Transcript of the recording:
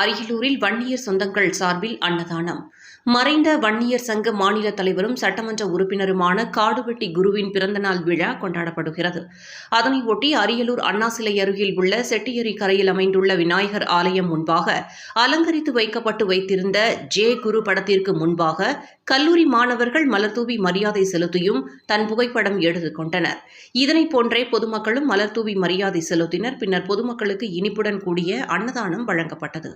அரியலூரில் வன்னியர் சொந்தங்கள் சார்பில் அன்னதானம். மறைந்த வன்னியர் சங்க மாநில தலைவரும் சட்டமன்ற உறுப்பினருமான காடுவெட்டி குருவின் பிறந்தநாள் விழா கொண்டாடப்படுகிறது. அதனையொட்டி அரியலூர் அண்ணா சிலை அருகில் உள்ள செட்டியரி கரையில் அமைந்துள்ள விநாயகர் ஆலயம் முன்பாக அலங்கரித்து வைக்கப்பட்டு வைத்திருந்த ஜே குரு படத்திற்கு முன்பாக கல்லூரி மாணவர்கள் மலர்தூவி மரியாதை செலுத்தியும் தன் புகைப்படம் எடுத்துக் கொண்டனர் இதனைப் போன்றே பொதுமக்களும் மலர்தூவி மரியாதை செலுத்தினர். பின்னர் பொதுமக்களுக்கு இனிப்புடன் கூடிய அன்னதானம் வழங்கப்பட்டது.